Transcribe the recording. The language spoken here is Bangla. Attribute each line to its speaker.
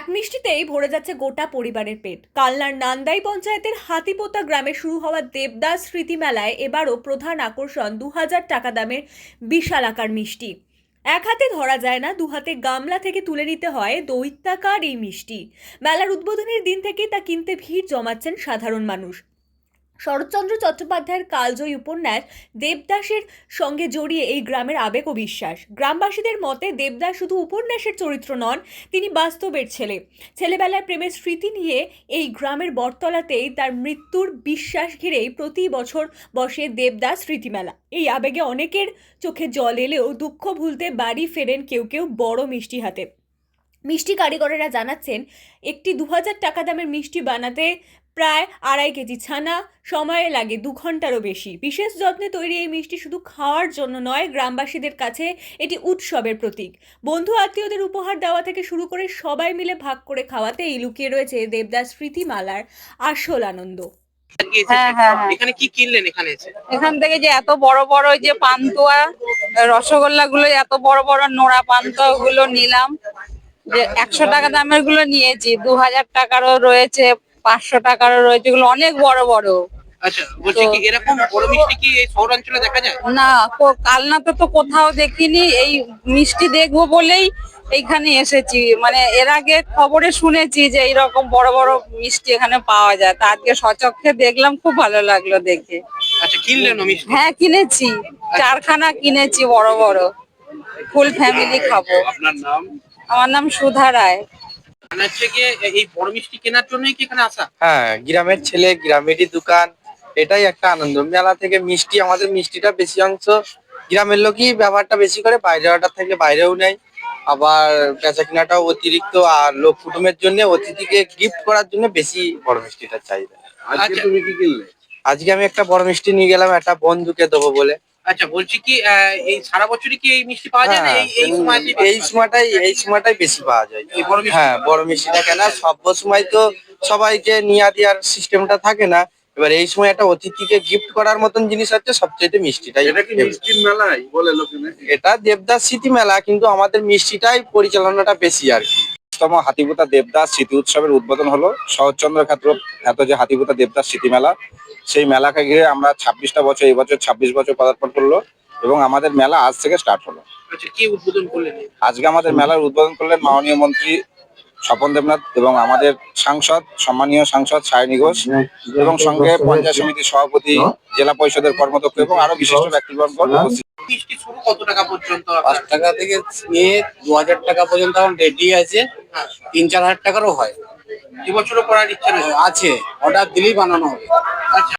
Speaker 1: এক মিষ্টিতেই ভরে যাচ্ছে গোটা পরিবারের পেট। কালনার নান্দাই পঞ্চায়েতের হাতিপোতা গ্রামে শুরু হওয়া দেবদাস স্মৃতি মেলায় এবারও প্রধান আকর্ষণ দু হাজার টাকা দামের বিশাল আকার মিষ্টি। এক হাতে ধরা যায় না, দু হাতে গামলা থেকে তুলে নিতে হয় দৈত্যাকার এই মিষ্টি। মেলার উদ্বোধনের দিন থেকেই তা কিনতে ভিড় জমাচ্ছেন সাধারণ মানুষ। শরৎচন্দ্র চট্টোপাধ্যায়ের কালজয়ী উপন্যাস দেবদাসের সঙ্গে জড়িয়ে এই গ্রামের আবেগ ও বিশ্বাস। গ্রামবাসীদের মতে দেবদাস শুধু উপন্যাসের চরিত্র নন, তিনি বাস্তবের ছেলে। ছেলেবেলার প্রেমের স্মৃতি নিয়ে এই গ্রামের বটতলাতেই তার মৃত্যুর বিশ্বাস ঘিরেই প্রতি বছর বসে দেবদাস স্মৃতিমেলা। এই আবেগে অনেকের চোখে জল এলেও দুঃখ ভুলতে বাড়ি ফেরেন কেউ কেউ বড় মিষ্টি হাতে। মিষ্টি কারিগরেরা জানাচ্ছেন একটি দু হাজার টাকা দামের মিষ্টি বানাতে প্রায় আড়াই কেজি ছানা সময় লাগে দু ঘন্টারও বেশি। বিশেষ যত্নে তৈরি এই মিষ্টি শুধু খাওয়ার জন্য নয় গ্রামবাসীদের কাছে এটি উৎসবের প্রতীক। বন্ধু আত্মীয়দের উপহার দেওয়া থেকে শুরু করে সবাই মিলে ভাগ করে খাওয়াতে এই লুকিয়ে রয়েছে দেবদাস স্মৃতিমালার আসল আনন্দ।
Speaker 2: হ্যাঁ, হ্যাঁ, হ্যাঁ।
Speaker 3: এখানে কি কিনলেন এখানে
Speaker 2: এখান থেকে যে এত বড় বড় যে পান্তুয়া রসগোল্লা গুলো এত বড় বড় নোড়া পান্তুয়া গুলো নিলাম। যে একশো টাকা দামেরগুলো নিয়েছি দু হাজার টাকারও রয়েছে পাঁচশো টাকারও রয়েছে এগুলো অনেক বড় বড়।
Speaker 3: আচ্ছা বলছি কি এরকম বড় মিষ্টি কি এই শহরাঞ্চলে দেখা যায়?
Speaker 2: না কালনাতে তো কোথাও দেখিনি এই মিষ্টি দেখব বলেই এইখানে এসেছি। মানে এর আগে খবরে শুনেছি যে এইরকম বড় বড় মিষ্টি এখানে পাওয়া যায় তা আজকে সচক্ষে দেখলাম খুব ভালো লাগল দেখে।
Speaker 3: আচ্ছা কিনলেন মিষ্টি?
Speaker 2: হ্যাঁ কিনেছি চারখানা কিনেছি বড় বড়। ফুল ফ্যামিলি খাব।
Speaker 3: আপনার নাম?
Speaker 2: আমার নাম সুধা রায়।
Speaker 3: মানে হচ্ছে গিয়ে এই বড় মিষ্টি কেনার জন্যই কি এখানে আসা?
Speaker 4: হ্যাঁ গ্রামের ছেলে গ্রামেরই দোকান এটাই একটা আনন্দ। মেলা থেকে মিষ্টি আমাদের মিষ্টিটা বেশি অংশ গ্রামের লোকই ব্যবহারটা বেশি করে বাইরে অর্ডার থাকলে বাইরেও নেয়। আবার বেচা কিনাটাও অতিরিক্ত আর লোক কুটুমের জন্য অতিথিকে গিফট করার জন্য বেশি বড় মিষ্টিটা চাহিদা।
Speaker 3: আচ্ছা।
Speaker 5: তুমি কি কিনলে?
Speaker 4: আজকে আমি একটা বড় মিষ্টি নিয়ে গেলাম একটা বন্ধুকে দেবো বলে।
Speaker 3: আচ্ছা বলছি কি আহ, এই সারা বছরই কি এই মিষ্টি পাওয়া যায় না?
Speaker 4: হ্যাঁ,
Speaker 3: এই এই সময়
Speaker 4: এই সময়টাই এই সময়টাই বেশি পাওয়া যায়।
Speaker 3: এই বড়
Speaker 4: হ্যাঁ বড় মিষ্টিটা কেন সব সময় তো সবাইকে নিয়ে দেওয়ার সিস্টেমটা থাকে না। এবার এই সময় একটা অতিথিকে গিফট করার মতন জিনিস হচ্ছে সবচেয়ে মিষ্টিটাই
Speaker 5: এটা কি মিষ্টির মেলাই বলে লোকেনে
Speaker 4: এটা দেবদাস স্মৃতি মেলা কিন্তু আমাদের মিষ্টিটাই পরিচালনাটা বেশি আর কি।
Speaker 6: তম হাতিপুতা দেবদাস স্মৃতি উৎসবের উদ্বোধন হলো। শরৎচন্দ্র ক্ষেত্র খ্যাত যে হাতিপুতা দেবদাস স্মৃতি মেলা সেই মেলাকে ঘিরে আমরা ছাব্বিশটা বছর এই বছর ছাব্বিশ বছর পদার্পণ করল এবং আমাদের মেলা আজ থেকে স্টার্ট হলো।
Speaker 3: আচ্ছা
Speaker 6: আজকে আমাদের মেলার উদ্বোধন করলেন মাননীয় মন্ত্রী স্বপন দেবনাথ এবং আমাদের সাংসদ সম্মানীয় সাংসদ সায়নী ঘোষ এবং সঙ্গে পঞ্চায়েত সমিতির সভাপতি জেলা পরিষদের কর্মদক্ষ এবং আরও বিশিষ্ট ব্যক্তিবর্গ
Speaker 3: মিষ্টি শুরু? কত টাকা পর্যন্ত
Speaker 7: পাঁচ টাকা থেকে নিয়ে দু হাজার টাকা পর্যন্ত এখন রেডি আছে। তিন চার হাজার টাকারও হয়।
Speaker 3: এবছরও করার ইচ্ছা
Speaker 7: আছে। অর্ডার দিলেই বানানো হবে।
Speaker 3: আচ্ছা।